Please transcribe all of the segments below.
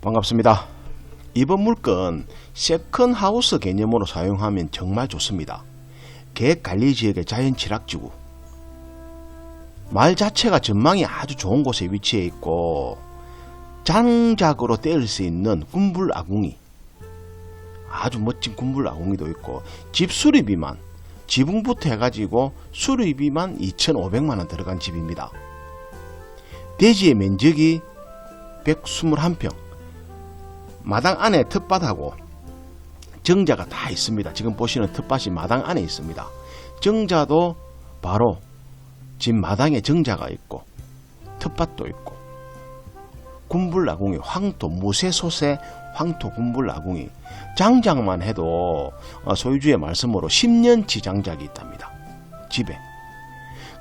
반갑습니다. 이번 물건 세컨하우스 개념으로 사용하면 정말 좋습니다. 계획관리지역의 자연취락지구 말 자체가 전망이 아주 좋은 곳에 위치해 있고 장작으로 떼일 수 있는 군불 아궁이 아주 멋진 군불 아궁이도 있고 집 수리비만 지붕부터 해가지고 수리비만 2,500만원 들어간 집입니다. 대지의 면적이 121평 마당 안에 텃밭하고 정자가 다 있습니다. 지금 보시는 텃밭이 마당 안에 있습니다. 정자도 바로 집 마당에 정자가 있고 텃밭도 있고 군불나궁이 황토 무쇠소세 황토 군불나궁이 장작만 해도 어, 소유주의 말씀으로 10년치 장작이 있답니다. 집에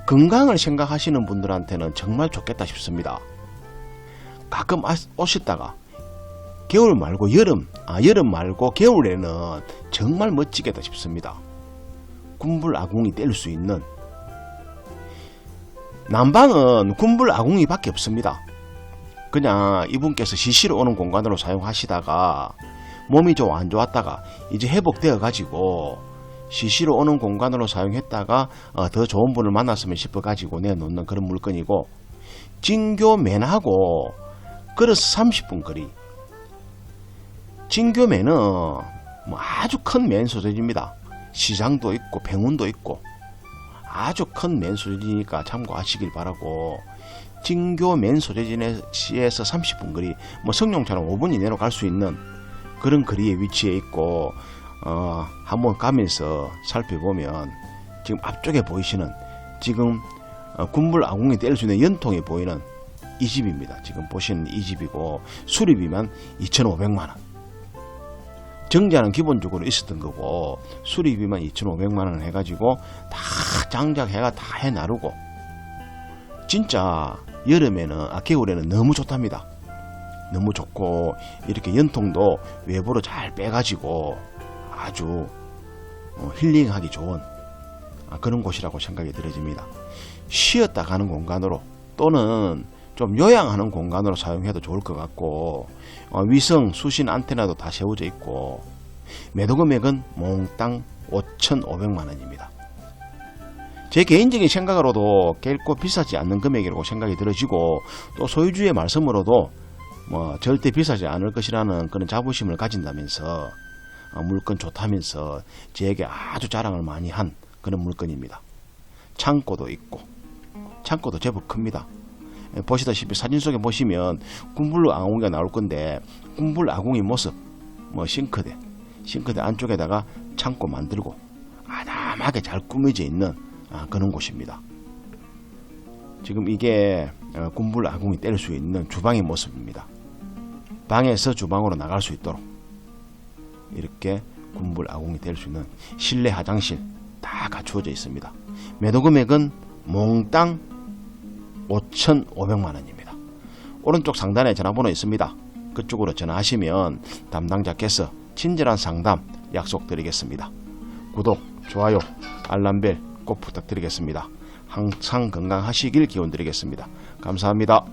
건강을 생각하시는 분들한테는 정말 좋겠다 싶습니다. 가끔 아- 오셨다가 겨울 말고 여름, 아 여름 말고 겨울에는 정말 멋지겠다 싶습니다. 군불 아궁이 뗄 수 있는 난방은 군불 아궁이 밖에 없습니다. 그냥 이분께서 시시로 오는 공간으로 사용하시다가 몸이 좀 안 좋았다가 이제 회복되어 가지고 시시로 오는 공간으로 사용했다가 어, 더 좋은 분을 만났으면 싶어 가지고 내놓는 그런 물건이고 진교 맨하고 걸어서 30분 거리 진교맨은 뭐 아주 큰 맨 소재입니다. 시장도 있고 병원도 있고 아주 큰 맨 소재지니까 참고하시길 바라고 진교 맨 소재지에서 30분 거리 뭐 성룡처럼 5분 이내로 갈 수 있는 그런 거리에 위치해 있고 어, 한번 가면서 살펴보면 지금 앞쪽에 보이시는 지금 어, 군불 아궁이 뗄 수 있는 연통이 보이는 이 집입니다. 지금 보시는 이 집이고 수리비만 2,500만 원. 정자는 기본적으로 있었던 거고 수리비만 2,500만 원 해가지고 다 장작 해가 다 해나르고 진짜 여름에는 아 겨울에는 너무 좋답니다. 너무 좋고 이렇게 연통도 외부로 잘 빼가지고 아주 어, 힐링하기 좋은 아, 그런 곳이라고 생각이 들어집니다. 쉬었다 가는 공간으로 또는 좀 요양하는 공간으로 사용해도 좋을 것 같고 어, 위성 수신 안테나도 다 세워져 있고 매도 금액은 몽땅 5,500만 원입니다. 제 개인적인 생각으로도 결코 비싸지 않는 금액이라고 생각이 들어지고 또 소유주의 말씀으로도 뭐 절대 비싸지 않을 것이라는 그런 자부심을 가진다면서 어, 물건 좋다면서 제게 아주 자랑을 많이 한 그런 물건입니다. 창고도 있고 창고도 제법 큽니다. 예, 보시다시피 사진 속에 보시면 군불 아궁이가 나올 건데 군불 아궁이 모습 뭐 싱크대 싱크대 안쪽에다가 창고 만들고 아담하게 잘 꾸며져 있는 아, 그런 곳입니다. 지금 이게 어, 군불 아궁이 뗄수 있는 주방의 모습입니다. 방에서 주방으로 나갈 수 있도록 이렇게 군불 아궁이 될 수 있는 실내 화장실 다 갖추어져 있습니다. 매도 금액은 몽땅 5,500만 원입니다. 오른쪽 상단에 전화번호 있습니다. 그쪽으로 전화하시면 담당자께서 친절한 상담 약속드리겠습니다. 구독, 좋아요, 알람벨 꼭 부탁드리겠습니다. 항상 건강하시길 기원드리겠습니다. 감사합니다.